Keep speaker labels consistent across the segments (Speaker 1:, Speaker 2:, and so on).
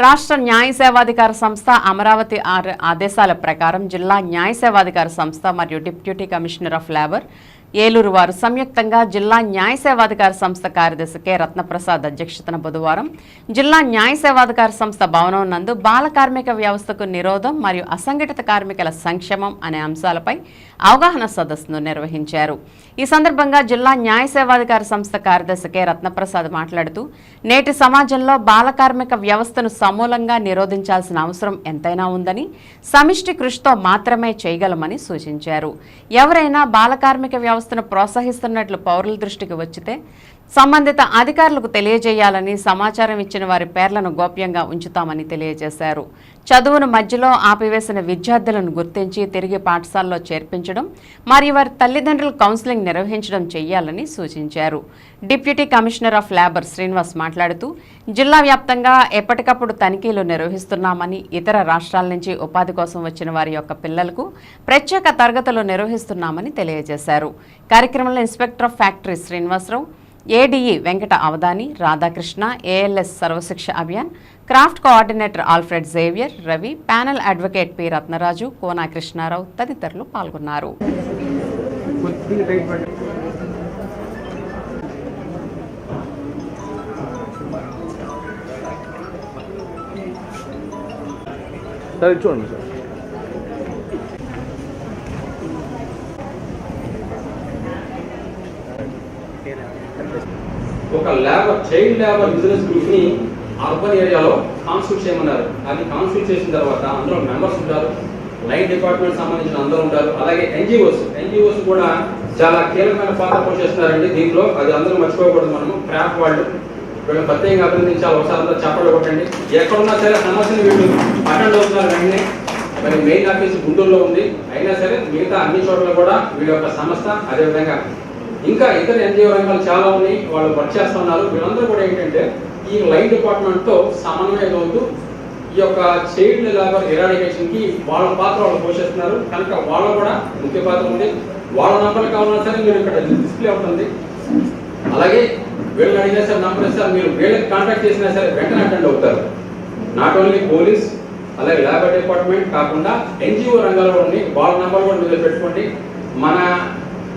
Speaker 1: రాష్ట్ర న్యాయ సేవాధికార సంస్థ అమరావతి ఆర్ ఆదేశాల ప్రకారం జిల్లా న్యాయ సేవాధికార సంస్థ మరియు deputy commissioner of labour Eluru వారు సంయుక్తంగా జిల్లా న్యాయ సేవాధికార సంస్థ కార్యదర్శి కె రత్నప్రసాద్ అధ్యక్షతన బుధవారం జిల్లా న్యాయ సేవాధికార సంస్థ భవనం నందు బాల కార్మిక వ్యవస్థకు నిరోధం మరియు అసంఘటిత కార్మికుల సంక్షేమం అనే అంశాలపై అవగాహన సదస్సును నిర్వహించారు. ఈ సందర్భంగా జిల్లా న్యాయ సేవాధికార సంస్థ కార్యదర్శి కె రత్నప్రసాద్ మాట్లాడుతూ నేటి సమాజంలో బాల కార్మిక వ్యవస్థను సమూలంగా నిరోధించాల్సిన అవసరం ఎంతైనా ఉందని సమిష్టి కృషితో మాత్రమే చేయగలమని సూచించారు. ఎవరైనా బాల కార్మిక వ్యవస్థను ప్రోత్సహిస్తున్నట్లు పౌరుల దృష్టికి వచ్చితే సంబంధిత అధికారులకు తెలియజేయాలని సమాచారం ఇచ్చిన వారి పేర్లను గోప్యంగా ఉంచుతామని తెలియజేశారు. చదువును మధ్యలో ఆపివేసిన విద్యార్థులను గుర్తించి తిరిగి పాఠశాలలో చేర్పించడం మరియు వారి తల్లిదండ్రులు కౌన్సిలింగ్ నిర్వహించడం చేయాలని సూచించారు. Deputy commissioner of labour Srinivas మాట్లాడుతూ జిల్లా వ్యాప్తంగా ఎప్పటికప్పుడు తనిఖీలు నిర్వహిస్తున్నామని ఇతర రాష్ట్రాల నుంచి ఉపాధి కోసం వచ్చిన వారి యొక్క పిల్లలకు ప్రత్యేక తరగతులు నిర్వహిస్తున్నామని తెలియజేశారు. కార్యక్రమంలో inspector of factory Srinivasarao ADE Venkata Avadhani Radhakrishna ALS Sarvashiksha Abhiyan craft coordinator Alfred Xavier Ravi panel advocate P Ratnaraju Kona Krishnarao తదితరులు పాల్గొన్నారు.
Speaker 2: సరే చూడండి సార్.
Speaker 3: ఒక లేబర్ చైల్డ్ లేబర్ బిజినెస్ గ్రూప్ని అర్బన్ ఏరియాలో కాన్స్టిట్యూట్ చేయమన్నారు అది కాన్స్టిట్యూట్ చేసిన తర్వాత అందులో మెంబర్స్ ఉంటారు. లైన్ డిపార్ట్మెంట్ సంబంధించిన అందరూ ఉంటారు. అలాగే ఎన్జిఓస్ ఎన్జిఓస్ కూడా చాలా కీలకమైన పాత్ర పోషిస్తున్నారండి దీంట్లో. అది అందరూ మర్చిపోకూడదు మనము. క్రాఫ్ట్ వాళ్ళు. వీళ్ళు ప్రత్యేకంగా అభినందించాలి. ఒకసారి అందరూ చెప్పలు కొట్టండి. ఎక్కడున్నా సరే సమస్యను వీళ్ళు అటెండ్ అవుతున్నారు వెంటనే. మరి మెయిన్ ఆఫీస్ గుంటూరులో ఉంది. అయినా సరే మిగతా అన్ని చోట్ల కూడా వీళ్ళ యొక్క సంస్థ అదేవిధంగా ఇంకా ఇతర ఎన్జిఓ రంగాలు చాలా ఉన్నాయి. వాళ్ళు వర్క్ చేస్తున్నారు. వీళ్ళందరూ కూడా ఏంటంటే ఈ లైన్ డిపార్ట్మెంట్తో సమన్వయం అవుతూ ఈ యొక్క చైల్డ్ లేబర్ ఇరాడికేషన్కి వాళ్ళ పాత్ర వాళ్ళు పోషిస్తున్నారు. కనుక వాళ్ళ కూడా ముఖ్య పాత్ర ఉంది. వాళ్ళ నంబర్ కావాలన్నా సరే మీరు ఇక్కడ డిస్ప్లే అవుతుంది అలాగే వీళ్ళని అడిగినా సరే నంబర్ ఇస్తారు మీరు వీళ్ళకి కాంటాక్ట్ చేసినా సరే వెంటనే అటెండ్ అవుతారు. నాట్ ఓన్లీ పోలీస్ అలాగే లేబర్ డిపార్ట్మెంట్ కాకుండా ఎన్జిఓ రంగాల్లో ఉన్నాయి. వాళ్ళ నంబర్ కూడా మీరు పెట్టుకోండి. మన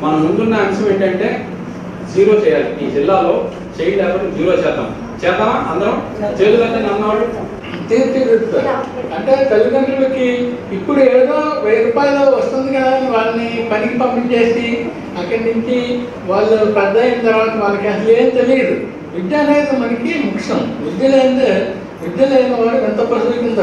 Speaker 3: మన ముందున్న అంశం ఏంటంటే జీరో చేయాలి. ఈ జిల్లాలో చైల్డ్ లేబర్ జీరో చేద్దాం. చేద్దామా? అందరం? చేతులు అయితే అన్నవాడు
Speaker 4: తీర్చిదిద్దుతారు అంటే తల్లిదండ్రులకి ఇప్పుడు ఏదో వెయ్యి రూపాయలు వస్తుంది కదా అని వాళ్ళని పనికి పంపించేసి అక్కడి నుంచి వాళ్ళు పెద్ద అయిన తర్వాత వాళ్ళకి అసలు ఏం తెలియదు. విద్య అనేది మనకి ముఖ్యం. విద్య లేనిదే విద్య లేని వాడు ఎంత పశువు కింద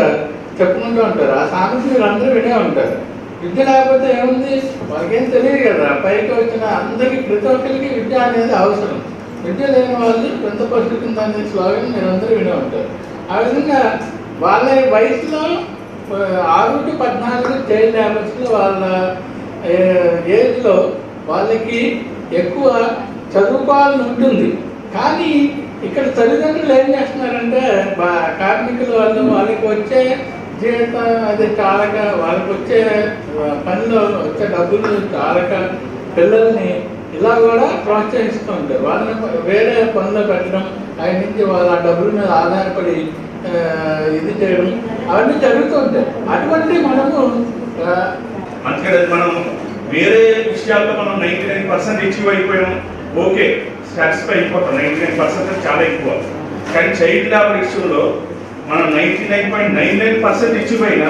Speaker 4: చెప్పుకుంటూ ఉంటారు. ఆ సామెత మీరు అందరూ వినే ఉంటారు. విద్య లేకపోతే ఏముంది? వాళ్ళకేం తెలియదు కదా. పైకి వచ్చిన అందరికీ ప్రతి ఒక్కరికి విద్య అనేది అవసరం. విద్య లేని వాళ్ళు పెద్ద పరిస్థితి అనే స్లోగన్ మీరు అందరూ వినే ఉంటారు. ఆ విధంగా వాళ్ళ వయసులో ఆరు టు పద్నాలుగు చైల్డ్ లేబర్స్లో వాళ్ళ ఏజ్లో వాళ్ళకి ఎక్కువ చదువుకోవాలని ఉంటుంది. కానీ ఇక్కడ తల్లిదండ్రులు ఏం చేస్తున్నారంటే బా- వాళ్ళు వాళ్ళకి వచ్చే జీవితం అది చాలక వాళ్ళకి వచ్చే పనిలో వచ్చే డబ్బులు కారక పిల్లల్ని ఇలా కూడా ప్రోత్సహిస్తూ ఉంటారు. వాళ్ళని వేరే పనులు పెట్టడం ఆయన నుంచి వాళ్ళ డబ్బుల మీద ఆధారపడి ఇది చేయడం అవన్నీ జరుగుతూ ఉంటాయి. అటువంటి మనము
Speaker 5: అంతేకాదు మనం వేరే విషయాల్లో మనం నైంటీ నైన్ పర్సెంట్ అచీవ్ అయిపోయాం ఓకే సాటిస్ఫై అయిపోతాం. నైంటీ నైన్ పర్సెంట్ చాలా ఎక్కువ. కానీ చైల్డ్ లేబర్ ఇష్యూలో మనం ninety nine point nine nine percent ఇచ్చిపోయిన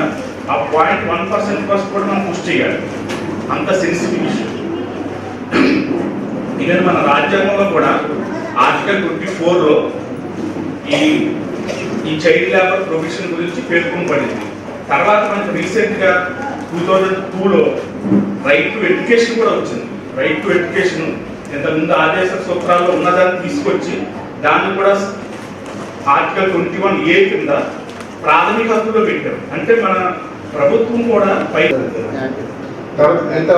Speaker 5: ఆ పాయింట్ వన్ పర్సెంట్ కోసం కూడా మనం పుష్ చేయాలి. అంత సెన్సిటివ్ ఇష్యూ ఈవెన్ మన రాజ్యాంగంలో కూడా ఆర్టికల్ ట్వంటీ ఫోర్లో ఈ ఈ చైల్డ్ లేబర్ ప్రొఫెషన్ గురించి పేర్కొనబడింది. తర్వాత మనకు రీసెంట్గా టూ థౌజండ్ టూలో రైట్ టు ఎడ్యుకేషన్ కూడా వచ్చింది. రైట్ టు ఎడ్యుకేషన్ ఇంతకుముందు ఆదేశ సూత్రాల్లో ఉన్నదాన్ని తీసుకొచ్చి దాన్ని కూడా ఆర్టికల్ ట్వంటీ వన్ ఏ కింద ప్రాథమిక హక్కులో పెట్టాం. అంటే మన ప్రభుత్వం కూడా పై
Speaker 6: ఎంత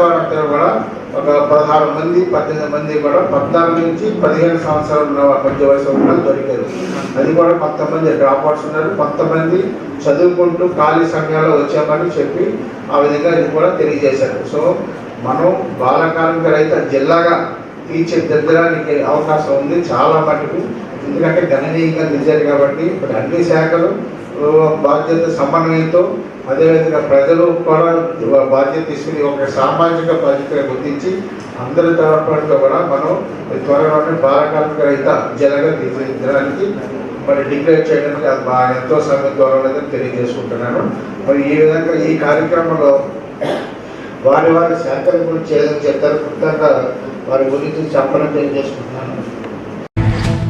Speaker 6: కూడా ఒక పదహారు మంది పద్దెనిమిది మంది కూడా పద్నాలుగు నుంచి పదిహేను సంవత్సరాలు మధ్య వయసు ఉన్న దొరికారు. అది కూడా కొంతమంది డ్రాప్ అవుట్స్ ఉన్నారు. కొంతమంది చదువుకుంటూ ఖాళీ సమయాల్లో వచ్చామని చెప్పి ఆ విధంగా ఇది కూడా తెలియజేశారు. సో మనం బాల కార్మిక జిల్లాగా టీచర్ తీర్చిదిద్దడానికి అవకాశం ఉంది చాలా మటుకు. ఎందుకంటే గణనీయంగా నిలిచారు కాబట్టి ఇప్పుడు అన్ని శాఖలు బాధ్యత సమన్వయంతో అదేవిధంగా ప్రజలు కూడా బాధ్యత తీసుకుని ఒక సామాజిక బాధ్యతగా గుర్తించి అందరి తరఫున కూడా మనం త్వరలోనే బాలకార్మిక రహిత జిల్లాగా తీర్చిదిద్దడానికి మరి డిక్లేర్ చేయడానికి అది బాగా ఎంతో సమయం ద్వారా తెలియజేసుకుంటున్నాను. మరి ఈ విధంగా ఈ కార్యక్రమంలో వారి వారి శాఖల గురించి ఏదైనా చెప్తారు వారి గురించి చెప్పడం తెలియజేసుకుంటున్నాను